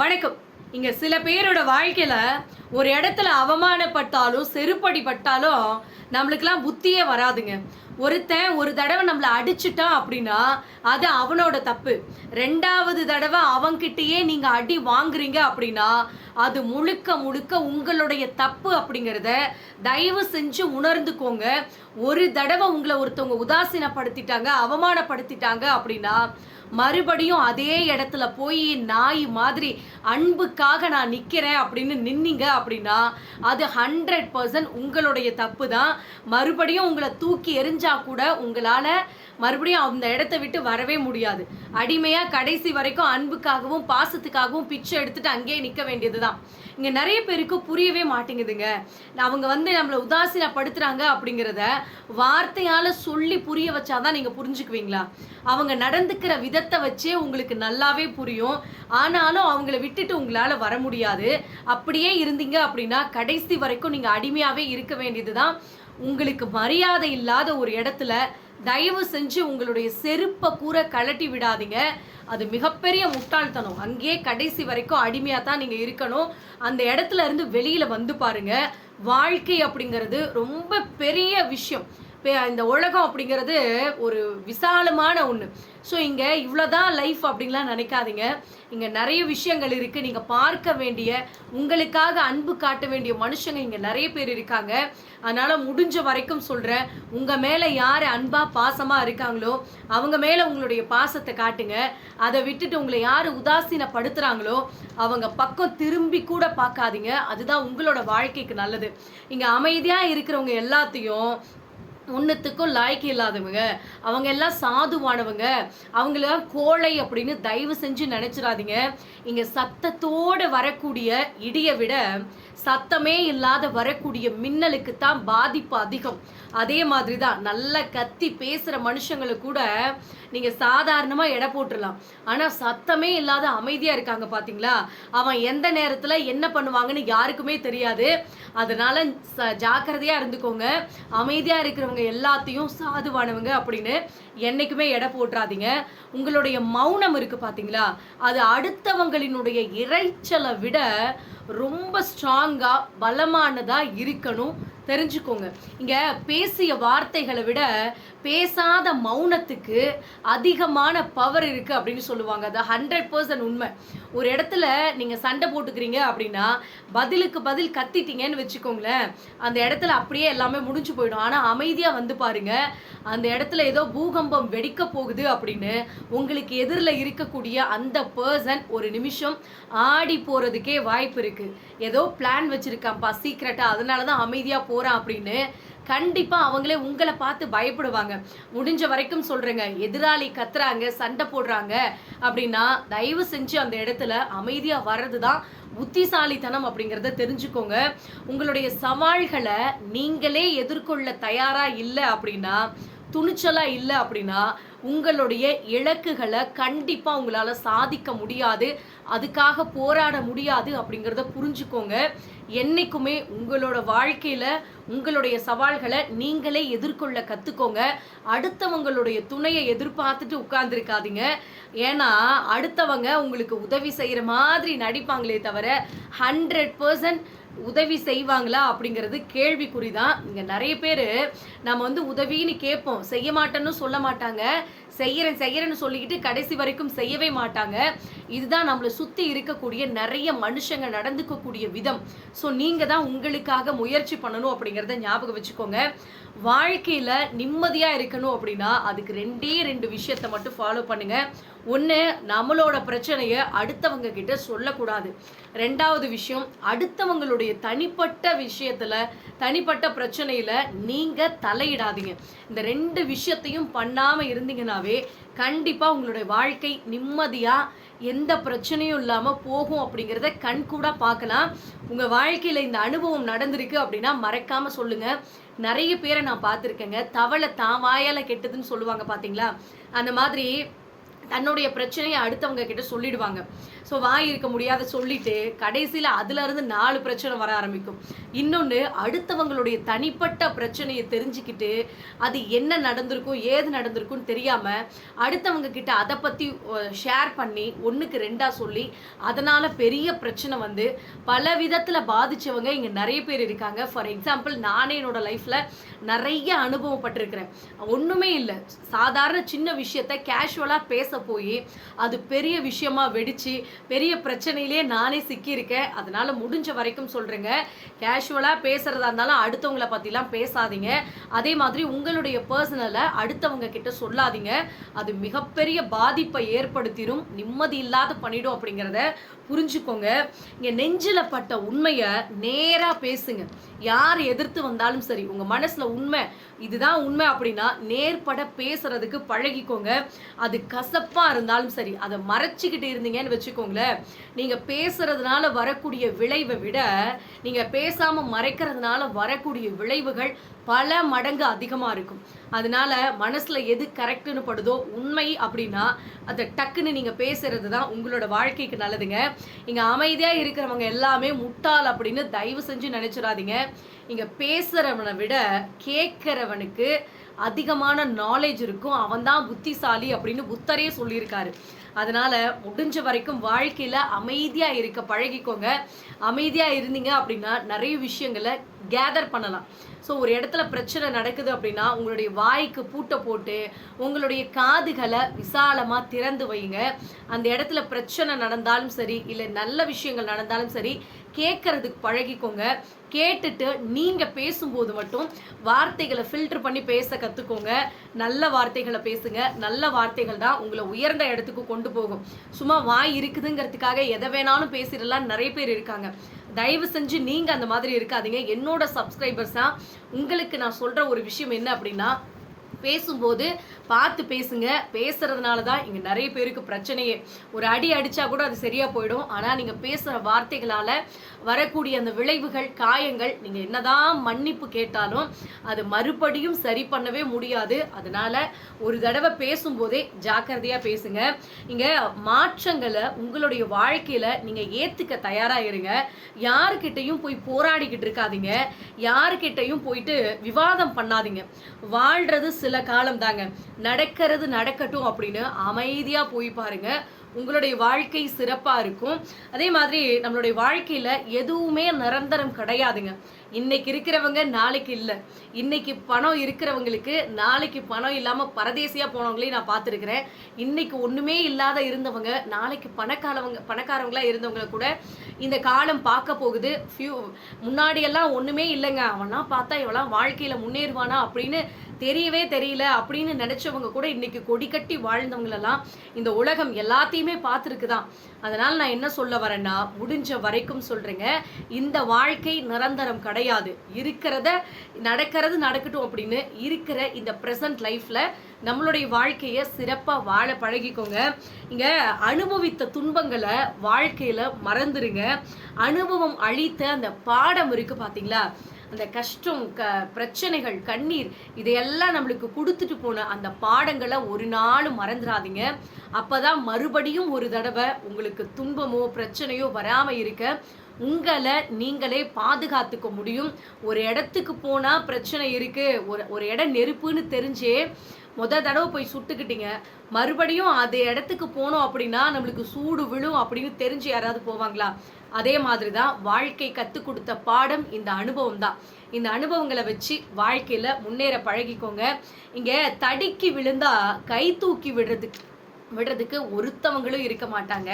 வணக்கம். இங்கே சில பேரோட வாழ்க்கையில் ஒரு இடத்துல அவமானப்பட்டாலும் செருப்படி பட்டாலும் நம்மளுக்கெல்லாம் புத்தியே வராதுங்க. ஒருத்தன் ஒரு தடவை நம்மளை அடிச்சுட்டான் அப்படின்னா அது அவனோட தப்பு. ரெண்டாவது தடவை அவன்கிட்டயே நீங்கள் அடி வாங்குறீங்க அப்படின்னா அது முழுக்க முழுக்க உங்களுடைய தப்பு அப்படிங்கிறத தயவு செஞ்சு உணர்ந்துக்கோங்க. ஒரு தடவை உங்களை ஒருத்தவங்க உதாசீனப்படுத்திட்டாங்க அவமானப்படுத்திட்டாங்க அப்படின்னா மறுபடியும் அதே இடத்துல போய் நாய் மாதிரி அன்புக்காக நான் நிற்கிறேன் அப்படின்னு நின்னீங்க அப்படின்னா அது ஹண்ட்ரட் பர்சன்ட் உங்களுடைய தப்பு தான் மறுபடியும் உங்களை தூக்கி எரிஞ்சா கூட உங்களால் மறுபடியும் அந்த இடத்த விட்டு வரவே முடியாது. அடிமையாக கடைசி வரைக்கும் அன்புக்காகவும் பாசத்துக்காகவும் பிச்சை எடுத்துட்டு அங்கேயே நிற்க வேண்டியது தான் இங்கே நிறைய பேருக்கு புரியவே மாட்டேங்குதுங்க. அவங்க வந்து நம்மளை உதாசீனப்படுத்துறாங்க அப்படிங்கிறத வார்த்தையால் சொல்லி புரிய வச்சாதான் நீங்கள் புரிஞ்சுக்குவீங்களா? அவங்க நடந்துக்கிற விதத்தை வச்சே உங்களுக்கு நல்லாவே புரியும். ஆனாலும் அவங்கள விட்டுட்டு உங்களால் வர முடியாது. அப்படியே இருந்தீங்க அப்படின்னா கடைசி வரைக்கும் நீங்கள் அடிமையாகவே இருக்க வேண்டியது தான் உங்களுக்கு மரியாதை இல்லாத ஒரு இடத்துல தயவு செஞ்சு உங்களுடைய செருப்பை கூற கழட்டி விடாதீங்க. அது மிகப்பெரிய முட்டாள்தனம். அங்கேயே கடைசி வரைக்கும் அடிமையாக தான் நீங்கள் இருக்கணும். அந்த இடத்துல இருந்து வெளியில் வந்து பாருங்க. வாழ்க்கை அப்படிங்கிறது ரொம்ப பெரிய விஷயம். இந்த உலகம் அப்படிங்கிறது ஒரு விசாலமான ஒன்று ஸோ இங்கே இவ்வளோதான் லைஃப் அப்படின்லாம் நினைக்காதீங்க. இங்கே நிறைய விஷயங்கள் இருக்குது நீங்கள் பார்க்க வேண்டிய உங்களுக்காக அன்பு காட்ட வேண்டிய மனுஷங்க இங்கே நிறைய பேர் இருக்காங்க. அதனால் முடிஞ்ச வரைக்கும் சொல்கிறேன் உங்கள் மேலே யார் அன்பாக பாசமாக இருக்காங்களோ அவங்க மேலே உங்களுடைய பாசத்தை காட்டுங்க. அதை விட்டுட்டு உங்களை யார் உதாசீனப்படுத்துகிறாங்களோ அவங்க பக்கம் திரும்பி கூட பார்க்காதீங்க. அதுதான் உங்களோட வாழ்க்கைக்கு நல்லது. இங்கே அமைதியாக இருக்கிறவங்க எல்லாத்தையும் ஒன்றுத்துக்கும் லாய்க்கு இல்லாதவங்க அவங்க எல்லாம் சாதுவானவங்க அவங்கள கோழை அப்படின்னு தயவு செஞ்சு நினைச்சிடாதீங்க. இங்கே சத்தத்தோடு வரக்கூடிய இடியை விட சத்தமே இல்லாத வரக்கூடிய மின்னலுக்கு தான் பாதிப்பு அதிகம். அதே மாதிரி தான் நல்ல கத்தி பேசுகிற மனுஷங்களை கூட நீங்கள் சாதாரணமாக எடை போட்டுடலாம். ஆனால் சத்தமே இல்லாத அமைதியாக இருக்காங்க பார்த்தீங்களா அவன் எந்த நேரத்தில் என்ன பண்ணுவாங்கன்னு யாருக்குமே தெரியாது. அதனால ச ஜாக்கிரதையாக இருந்துக்கோங்க. அமைதியாக இருக்கிறவங்க எல்லாத்தையும் சாதுவானவங்க அப்படின்னு என்னைக்குமே எடை போட்டுறாதீங்க. உங்களுடைய மௌனம் இருக்குது பார்த்தீங்களா அது அடுத்தவங்களினுடைய இறைச்சலை விட ரொம்ப ஸ்ட்ராங்காக பலமானதாக இருக்கணும். தெரிஞ்சுக்கோங்க. இங்கே பேசிய வார்த்தைகளை விட பேசாத மௌனத்துக்கு அதிகமான பவர் இருக்குது அப்படின்னு சொல்லுவாங்க. அது ஹண்ட்ரட் பர்சன்ட் உண்மை. ஒரு இடத்துல நீங்கள் சண்டை போட்டுக்கிறீங்க அப்படின்னா பதிலுக்கு பதில் கத்திட்டீங்கன்னு வச்சுக்கோங்களேன். அந்த இடத்துல அப்படியே எல்லாமே முடிஞ்சு போயிடும். ஆனால் அமைதியாக வந்து பாருங்க. அந்த இடத்துல ஏதோ பூகம்பம் வெடிக்க போகுது அப்படின்னு உங்களுக்கு எதிரில் இருக்கக்கூடிய அந்த பர்சன் ஒரு நிமிஷம் ஆடி போகிறதுக்கே வாய்ப்பு இருக்குது ஏதோ பிளான் வச்சுருக்கான்ப்பா சீக்ரெட்டாக அதனால தான் அமைதியாக போகிறான் அப்படின்னு கண்டிப்பாக அவங்களே உங்களை பார்த்து பயப்படுவாங்க. முடிஞ்ச வரைக்கும் சொல்கிறேங்க எதிராளி கத்துறாங்க சண்டை போடுறாங்க அப்படின்னா தயவு செஞ்சு அந்த இடத்துல அமைதியாக வர்றது தான் புத்திசாலித்தனம் அப்படிங்கிறத தெரிஞ்சுக்கோங்க. உங்களுடைய சவால்களை நீங்களே எதிர்கொள்ள தயாராக இல்லை அப்படின்னா துணிச்சலாக இல்லை அப்படின்னா உங்களுடைய இலக்குகளை கண்டிப்பாக உங்களால் சாதிக்க முடியாது. அதுக்காக போராட முடியாது அப்படிங்கிறத புரிஞ்சுக்கோங்க. என்றைக்குமே உங்களோட வாழ்க்கையில் உங்களுடைய சவால்களை நீங்களே எதிர்கொள்ள கற்றுக்கோங்க அடுத்தவங்களுடைய துணையை எதிர்பார்த்துட்டு உட்கார்ந்துருக்காதீங்க. ஏன்னா அடுத்தவங்க உங்களுக்கு உதவி செய்கிற மாதிரி நடிப்பாங்களே தவிர ஹண்ட்ரட் பர்சன்ட் உதவி செய்வாங்களா அப்படிங்கிறது கேள்விக்குறி தான் இங்கே நிறைய பேர் நம்ம வந்து உதவின்னு கேட்போம். செய்ய மாட்டேன்னு சொல்ல மாட்டாங்க. செய்கிறேன் செய்கிறேன்னு சொல்லிக்கிட்டு கடைசி வரைக்கும் செய்யவே மாட்டாங்க. இதுதான் நம்மளை சுற்றி இருக்கக்கூடிய நிறைய மனுஷங்க நடந்துக்கக்கூடிய விதம். ஸோ நீங்கள் தான் உங்களுக்காக முயற்சி பண்ணணும் அப்படிங்கிறத ஞாபகம் வச்சுக்கோங்க. வாழ்க்கையில் நிம்மதியாக இருக்கணும் அப்படின்னா அதுக்கு ரெண்டே ரெண்டு விஷயத்தை மட்டும் ஃபாலோ பண்ணுங்கள் ஒன்று நம்மளோட பிரச்சனையை அடுத்தவங்க கிட்ட சொல்லக்கூடாது. ரெண்டாவது விஷயம் அடுத்தவங்களுடைய தனிப்பட்ட விஷயத்தில் தனிப்பட்ட பிரச்சனையில் நீங்கள் தலையிடாதீங்க. இந்த ரெண்டு விஷயத்தையும் பண்ணாமல் இருந்தீங்கன்னாவே கண்டிப்பாக உங்களுடைய வாழ்க்கை நிம்மதியாக எந்த பிரச்சனையும் இல்லாமல் போகும் அப்படிங்கிறத கண்கூட பார்க்கலாம். உங்கள் வாழ்க்கையில் இந்த அனுபவம் நடந்திருக்கு அப்படின்னா மறக்காமல் சொல்லுங்கள் நிறைய பேரை நான் பார்த்துருக்கேங்க. தவளை தான் வாயால் கெட்டதுன்னு சொல்லுவாங்க பார்த்தீங்களா அந்த மாதிரி தன்னுடைய பிரச்சனையை அடுத்தவங்க கிட்ட சொல்லிடுவாங்க. ஸோ வாய் இருக்க முடியாத சொல்லிட்டு கடைசியில் அதுலேருந்து நாலு பிரச்சனை வர ஆரம்பிக்கும். இன்னொன்று அடுத்தவங்களுடைய தனிப்பட்ட பிரச்சனையை தெரிஞ்சுக்கிட்டு அது என்ன நடந்திருக்கும் ஏது நடந்திருக்கும்னு தெரியாமல் அடுத்தவங்க கிட்ட அதை பற்றி ஷேர் பண்ணி ஒன்றுக்கு ரெண்டாக சொல்லி அதனால் பெரிய பிரச்சனை வந்து பல விதத்தில் பாதித்தவங்க இங்கே நிறைய பேர் இருக்காங்க. ஃபார் எக்ஸாம்பிள் நானே என்னோட லைஃப்பில் நிறைய அனுபவப்பட்டிருக்கிறேன். ஒன்றுமே இல்லை. சாதாரண சின்ன விஷயத்த கேஷுவலாக பேச போய் அது பெரிய விஷயமா வெடிச்சு பெரிய பிரச்சனையிலே நானே சிக்கியிருக்கேன். அதனால முடிஞ்ச வரைக்கும் சொல்றேங்க. கேஷுவலா பேசுறதா இருந்தாலும் அடுத்தவங்கள பத்திலாம் பேசாதீங்க. அதே மாதிரி உங்களுடைய பர்சனலை அடுத்தவங்க கிட்ட சொல்லாதீங்க. அது மிகப்பெரிய பாதிப்பை ஏற்படுத்திடும் நிம்மதி இல்லாத பண்ணிடும் அப்படிங்கிறத புரிஞ்சுக்கோங்க. இங்க நெஞ்சில பட்ட உண்மையை நேரா பேசுங்க. யார் எதிர்த்து வந்தாலும் சரி உங்க மனசுல உண்மை இதுதான் உண்மை அப்படின்னா நேர்பட பேசுறதுக்கு பழகிக்கோங்க. அது கசப்பா இருந்தாலும் சரி அதை மறைச்சிக்கிட்டு இருந்தீங்கன்னு வச்சுக்கோங்களேன். நீங்க பேசுறதுனால வரக்கூடிய விளைவை விட நீங்க பேசாம மறைக்கிறதுனால வரக்கூடிய விளைவுகள் பல மடங்கு அதிகமாக இருக்கும். அதனால மனசில் எது கரெக்டுன்னு படுதோ உண்மை அப்படின்னா அதை டக்குன்னு நீங்கள் பேசுறது தான் உங்களோட வாழ்க்கைக்கு நல்லதுங்க. இங்கே அமைதியாக இருக்கிறவங்க எல்லாமே முட்டாள் அப்படின்னு தயவு செஞ்சு நினச்சிடாதீங்க. இங்கே பேசுகிறவனை விட கேட்குறவனுக்கு அதிகமான நாலேஜ் இருக்கும். அவன் தான் புத்திசாலி அப்படின்னு புத்தரே சொல்லியிருக்காரு. அதனால முடிஞ்ச வரைக்கும் வாழ்க்கையில அமைதியா இருக்க பழகிக்கோங்க. அமைதியா இருந்தீங்க அப்படின்னா நிறைய விஷயங்களை கேதர் பண்ணலாம். ஸோ ஒரு இடத்துல பிரச்சனை நடக்குது அப்படின்னா உங்களுடைய வாய்க்கு பூட்டை போட்டு உங்களுடைய காதுகளை விசாலமாக திறந்து வைங்க. அந்த இடத்துல பிரச்சனை நடந்தாலும் சரி இல்லை நல்ல விஷயங்கள் நடந்தாலும் சரி கேட்கறதுக்கு பழகிக்கோங்க. கேட்டுட்டு நீங்க பேசும்போது மட்டும் வார்த்தைகளை ஃபில்டர் பண்ணி பேச கத்துக்கோங்க. நல்ல வார்த்தைகளை பேசுங்க. நல்ல வார்த்தைகள் தான் உங்களை உயர்ந்த இடத்துக்கு கொண்டு போகும். சும்மா வாய் இருக்குதுங்கிறதுக்காக எதை வேணாலும் பேசிடலாம். நிறைய பேர் இருக்காங்க. தயவு செஞ்சு நீங்க அந்த மாதிரி இருக்காதீங்க. என்னோட சப்ஸ்கிரைபர்ஸா உங்களுக்கு நான் சொல்ற ஒரு விஷயம் என்ன அப்படின்னா பேசும்போது பார்த்து பேசுங்க. பேசுறதுனால தான் இங்கே நிறைய பேருக்கு பிரச்சனையே. ஒரு அடி அடிச்சா கூட அது சரியா போயிடும். ஆனால் நீங்க பேசுகிற வார்த்தைகளால வரக்கூடிய அந்த விளைவுகள் காயங்கள் நீங்க என்னதான் மன்னிப்பு கேட்டாலும் அது மறுபடியும் சரி பண்ணவே முடியாது. அதனால ஒரு தடவை பேசும்போதே ஜாக்கிரதையா பேசுங்க. இங்க மாற்றங்களை உங்களுடைய வாழ்க்கையில நீங்க ஏத்துக்க தயாரா இருங்க. யாருக்கிட்டையும் போய் போராடிக்கிட்டு இருக்காதீங்க. யாருக்கிட்டையும் போயிட்டு விவாதம் பண்ணாதீங்க. வாழ்றது சில காலம் தாங்க நடக்கிறது நடக்கட்டும் அப்படின்னு அமைதியாக போய் பாருங்க. உங்களுடைய வாழ்க்கை சிறப்பாக இருக்கும். அதே மாதிரி நம்மளுடைய வாழ்க்கையில் எதுவுமே நிரந்தரம் கிடையாதுங்க. இன்னைக்கு இருக்கிறவங்க நாளைக்கு இல்லை. இன்னைக்கு பணம் இருக்கிறவங்களுக்கு நாளைக்கு பணம் இல்லாமல் பரதேசியாக போனவங்களையும் நான் பார்த்துருக்குறேன். இன்னைக்கு ஒன்றுமே இல்லாத இருந்தவங்க நாளைக்கு பணக்காரவங்க பணக்காரவங்களாக இருந்தவங்க கூட இந்த காலம் பார்க்க போகுது. ஃபியூ முன்னாடியெல்லாம் ஒன்றுமே இல்லைங்க. அவன்லாம் பார்த்தா இவெல்லாம் வாழ்க்கையில் முன்னேறுவானா அப்படின்னு தெரியவே தெரியல அப்படின்னு நினைச்சவங்க கூட இன்னைக்கு கொடி கட்டி வாழ்ந்தவங்களெல்லாம் இந்த உலகம் எல்லாத்தையுமே பார்த்துருக்குதான். அதனால நான் என்ன சொல்ல வரேன்னா முடிஞ்ச வரைக்கும் சொல்றேங்க. இந்த வாழ்க்கை நிரந்தரம் கிடையாது. இருக்கிறத நடக்கிறது நடக்கட்டும் அப்படின்னு இருக்கிற இந்த ப்ரெசன்ட் லைஃப்ல நம்மளுடைய வாழ்க்கையை சிறப்பா வாழ பழகிக்கோங்க. இங்க அனுபவித்த துன்பங்களை வாழ்க்கையில மறந்துடுங்க அனுபவம் அழித்த அந்த பாடம் இருக்கு பாத்தீங்களா? அந்த கஷ்டம் க பிரச்சனைகள் கண்ணீர் இதையெல்லாம் நம்மளுக்கு கொடுத்துட்டு போன அந்த பாடங்களை ஒரு நாளும் மறந்துடாதீங்க அப்பதான் மறுபடியும் ஒரு தடவை உங்களுக்கு துன்பமோ பிரச்சனையோ வராமல் இருக்க உங்களை நீங்களே பாதுகாத்துக்க முடியும். ஒரு இடத்துக்கு போனால் பிரச்சனை இருக்கு ஒரு ஒரு இடம் நெருப்புன்னு தெரிஞ்சே முத தடவை போய் சுட்டுக்கிட்டீங்க. மறுபடியும் அது இடத்துக்கு போனோம் அப்படின்னா நம்மளுக்கு சூடு விழும் அப்படின்னு தெரிஞ்சு யாராவது போவாங்களா? அதே மாதிரி தான் வாழ்க்கை கற்றுக் கொடுத்த பாடம் இந்த அனுபவம் தான் இந்த அனுபவங்களை வச்சு வாழ்க்கையில முன்னேற பழகிக்கோங்க. இங்க தடுக்கி விழுந்தா கை தூக்கி விடுறதுக்கு விடுறதுக்கு ஒருத்தவங்களும் இருக்க மாட்டாங்க.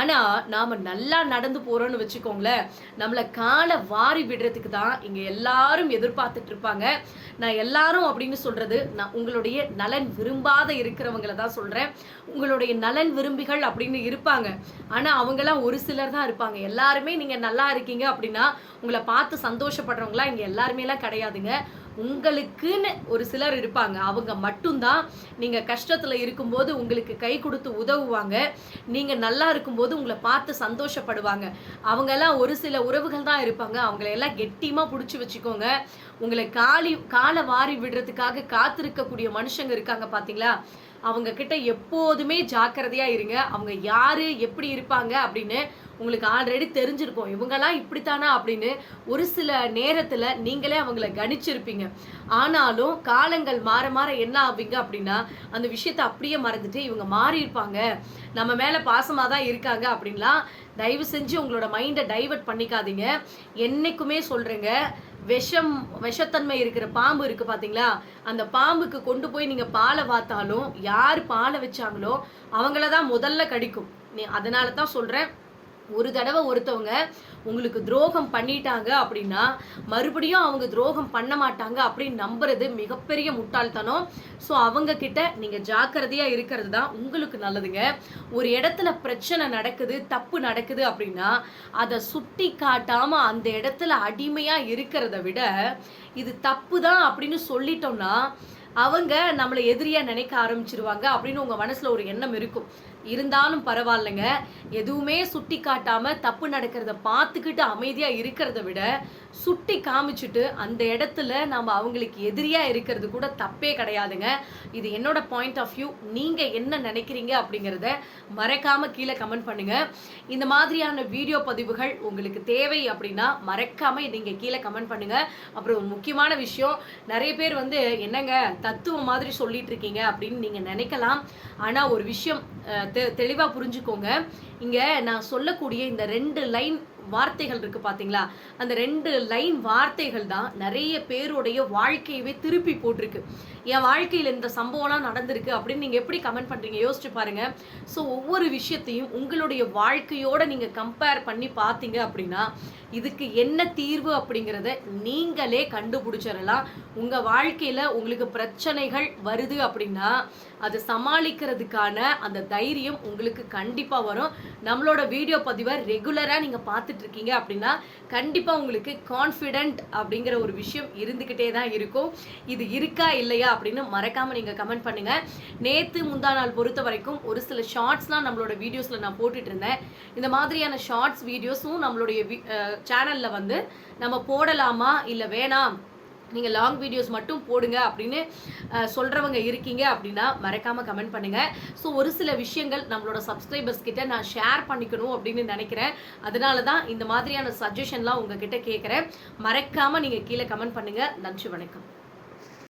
ஆனால் நாம் நல்லா நடந்து போகிறோன்னு வச்சுக்கோங்களேன். நம்மளை காலை வாரி விடுறதுக்கு தான் இங்கே எல்லாரும் எதிர்பார்த்துட்டு இருப்பாங்க. நான் எல்லாரும் அப்படின்னு சொல்கிறது நான் உங்களுடைய நலன் விரும்பாத இருக்கிறவங்கள தான் சொல்கிறேன் உங்களுடைய நலன் விரும்பிகள் அப்படின்னு இருப்பாங்க. ஆனால் அவங்கெல்லாம் ஒரு சிலர் தான் இருப்பாங்க. எல்லாருமே நீங்கள் நல்லா இருக்கீங்க அப்படின்னா உங்களை பார்த்து சந்தோஷப்படுறவங்களாம் இங்கே எல்லாருமேலாம் கிடையாதுங்க. உங்களுக்குன்னு ஒரு சிலர் இருப்பாங்க. அவங்க மட்டும்தான் நீங்கள் கஷ்டத்தில் இருக்கும்போது உங்களுக்கு கை கொடுத்து உதவுவாங்க. நீங்கள் நல்லா இருக்கும்போது உங்களை பார்த்து சந்தோஷப்படுவாங்க. அவங்கெல்லாம் ஒரு சில உறவுகள் தான் இருப்பாங்க. அவங்கள எல்லாம் பிடிச்சி வச்சுக்கோங்க. உங்களை காலி காலை வாரி விடுறதுக்காக காத்திருக்கக்கூடிய மனுஷங்க இருக்காங்க பார்த்தீங்களா அவங்க கிட்ட எப்போதுமே ஜாக்கிரதையா இருங்க. அவங்க யாரு எப்படி இருப்பாங்க அப்படின்னு உங்களுக்கு ஆல்ரெடி தெரிஞ்சிருக்கும். இவங்கெல்லாம் இப்படித்தானா அப்படின்னு ஒரு சில நேரத்துல நீங்களே அவங்கள கணிச்சிருப்பீங்க. ஆனாலும் காலங்கள் மாற மாற என்ன ஆவீங்க அப்படின்னா அந்த விஷயத்தை அப்படியே மறந்துட்டு இவங்க மாறி இருப்பாங்க. நம்ம மேல பாசமா தான் இருக்காங்க அப்படின்லாம் தயவு செஞ்சு உங்களோட மைண்டை டைவர்ட் பண்ணிக்காதீங்க. என்னைக்குமே சொல்கிறேங்க விஷம் விஷத்தன்மை இருக்கிற பாம்பு இருக்கு பாத்தீங்களா? அந்த பாம்புக்கு கொண்டு போய் நீங்க பாலை பார்த்தாலும் யார் பாலை வச்சாங்களோ அவங்கள தான் முதல்ல கடிக்கும். நீ அதனால தான் சொல்றேன். ஒரு தடவை ஒருத்தவங்க உங்களுக்கு துரோகம் பண்ணிட்டாங்க அப்படின்னா மறுபடியும் அவங்க துரோகம் பண்ண மாட்டாங்க அப்படின்னு நம்புறது மிகப்பெரிய முட்டாள்தனம். ஸோ அவங்க கிட்ட நீங்க ஜாக்கிரதையா இருக்கிறது தான் உங்களுக்கு நல்லதுங்க. ஒரு இடத்துல பிரச்சனை நடக்குது தப்பு நடக்குது அப்படின்னா அதை சுட்டி காட்டாம அந்த இடத்துல அடிமையா இருக்கிறத விட இது தப்பு தான் அப்படின்னு சொல்லிட்டோம்னா அவங்க நம்மளை எதிரியா நினைக்க ஆரம்பிச்சிருவாங்க அப்படின்னு உங்க மனசுல ஒரு எண்ணம் இருக்கும். இருந்தாலும் பரவாயில்லைங்க. எதுவுமே சுட்டி காட்டாமல் தப்பு நடக்கிறத பார்த்துக்கிட்டு அமைதியாக இருக்கிறத விட சுட்டி காமிச்சிட்டு அந்த இடத்துல நம்ம அவங்களுக்கு எதிரியாக இருக்கிறது கூட தப்பே கிடையாதுங்க. இது என்னோட பாயிண்ட் ஆஃப் வியூ நீங்கள் என்ன நினைக்கிறீங்க அப்படிங்கிறத மறக்காமல் கீழே கமெண்ட் பண்ணுங்கள் இந்த மாதிரியான வீடியோ பதிவுகள் உங்களுக்கு தேவை அப்படின்னா மறக்காமல் நீங்கள் கீழே கமெண்ட் பண்ணுங்கள் அப்புறம் ஒரு முக்கியமான விஷயம் நிறைய பேர் வந்து என்னங்க தத்துவம் மாதிரி சொல்லிட்டு இருக்கீங்க அப்படின்னு நீங்கள் நினைக்கலாம். ஆனால் ஒரு விஷயம் தெளிவாக தெ- புரிஞ்சுக்கோங்க. இங்க நான் சொல்லக்கூடிய இந்த ரெண்டு லைன் வார்த்தைகள் இருக்கு பாத்தீங்களா? அந்த ரெண்டு லைன் வார்த்தைகள் தான் நிறைய பேருடைய வாழ்க்கையவே திருப்பி போட்டிருக்கு. என் வாழ்க்கையில் இந்த சம்பவம்லாம் நடந்திருக்கு அப்படின்னு நீங்க எப்படி கமெண்ட் பண்றீங்க? யோசிச்சு பாருங்க. ஸோ ஒவ்வொரு விஷயத்தையும் உங்களுடைய வாழ்க்கையோட நீங்க கம்பேர் பண்ணி பார்த்தீங்க அப்படின்னா இதுக்கு என்ன தீர்வு அப்படிங்கிறத நீங்களே கண்டுபிடிச்சிடலாம். உங்க வாழ்க்கையில உங்களுக்கு பிரச்சனைகள் வருது அப்படின்னா அதை சமாளிக்கிறதுக்கான அந்த தைரியம் உங்களுக்கு கண்டிப்பா வரும். நம்மளோட வீடியோ பதிவை ரெகுலரா நீங்க பார்த்துட்டு இருக்கீங்க அப்படின்னா கண்டிப்பாக உங்களுக்கு கான்ஃபிடென்ட் அப்படிங்கிற ஒரு விஷயம் இருந்துகிட்டே தான் இருக்கும். இது இருக்கா இல்லையா அப்படின்னு மறக்காம நீங்க கமெண்ட் பண்ணுங்க. நேற்று முந்தா நாள் பொறுத்த வரைக்கும் ஒரு சில ஷார்ட்ஸ்லாம் நம்மளோட வீடியோஸில் நான் போட்டுட்டு இருந்தேன் இந்த மாதிரியான ஷார்ட்ஸ் வீடியோஸும் நம்மளுடைய சேனல்ல வந்து நம்ம போடலாமா இல்லை வேணாம் நீங்கள் லாங் வீடியோஸ் மட்டும் போடுங்க அப்படின்னு சொல்கிறவங்க இருக்கீங்க அப்படின்னா மறக்காமல் கமெண்ட் பண்ணுங்கள் ஸோ ஒரு சில விஷயங்கள் நம்மளோட சப்ஸ்கிரைபர்ஸ் கிட்ட நான் ஷேர் பண்ணிக்கணும் அப்படின்னு நினைக்கிறேன். அதனால தான் இந்த மாதிரியான சஜஷன்லாம் உங்ககிட்ட கேட்குறேன் மறக்காமல் நீங்கள் கீழே கமெண்ட் பண்ணுங்கள் நன்றி வணக்கம்.